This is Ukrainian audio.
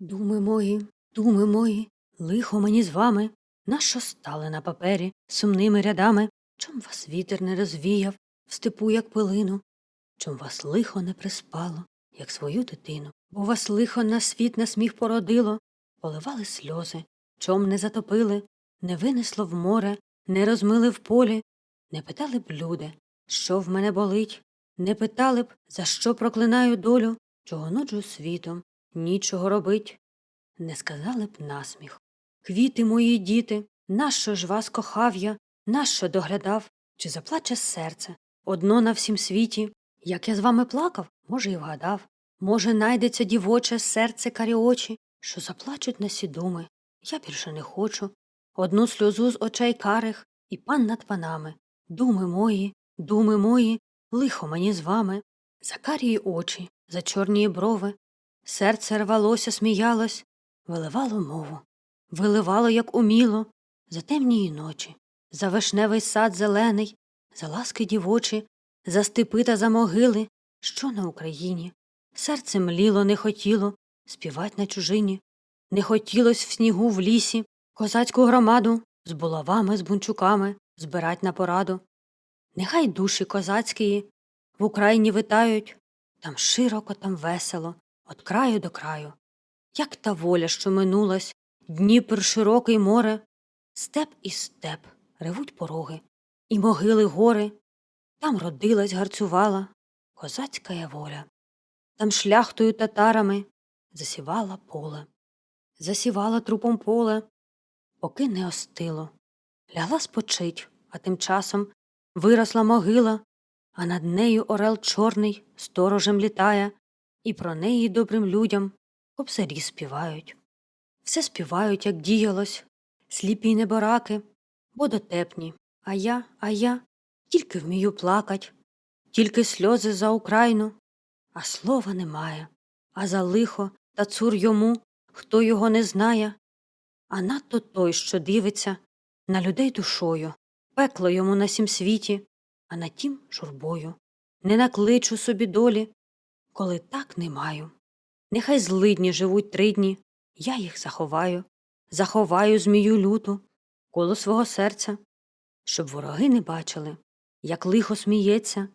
Думи мої, думи мої, лихо мені з вами, нащо стали на папері сумними рядами, чом вас вітер не розвіяв в степу, як пилину, чом вас лихо не приспало, як свою дитину, бо вас лихо на світ на сміх породило, поливали сльози, чом не затопили, не винесло в море, не розмили в полі, не питали б люди, що в мене болить, не питали б, за що проклинаю долю, чого нуджу світом, нічого робить. Не сказали б насміх. Квіти мої діти, нащо ж вас кохав я, нащо доглядав, чи заплаче серце одно на всім світі, як я з вами плакав, може, і вгадав. Може, найдеться дівоче серце карі очі, що заплачуть на сі думи. Я більше не хочу. Одну сльозу з очей карих і пан над панами. Думи мої, думи мої, лихо мені з вами. За карії очі, за чорні брови. Серце рвалося, сміялось, виливало мову, виливало, як уміло, за темнії ночі, за вишневий сад зелений, за ласки дівочі, за степи та за могили, що на Україні. Серце мліло, не хотіло співать на чужині, не хотілось в снігу в лісі козацьку громаду з булавами, з бунчуками збирать на пораду. Нехай душі козацькії в Україні витають, там широко, там весело, от краю до краю. Як та воля, що минулась, Дніпр широкий море, степ і степ ревуть пороги, і могили гори, там родилась, гарцювала козацька воля, там шляхтою татарами засівала поле, засівала трупом поле, поки не остило. Лягла спочить, а тим часом виросла могила, а над нею орел чорний сторожем літає, і про неї добрим людям. Кобзарі співають. Все співають, як діялось, сліпі небораки, водотепні, а я, а я тільки вмію плакать, тільки сльози за Україну, а слова немає, а за лихо та цур йому, хто його не знає, а надто той, що дивиться на людей душою, пекло йому на сім світі, а на тім журбою. Не накличу собі долі, коли так не маю. Нехай злидні живуть три дні, я їх заховаю, заховаю змію люту коло свого серця, щоб вороги не бачили, як лихо сміється,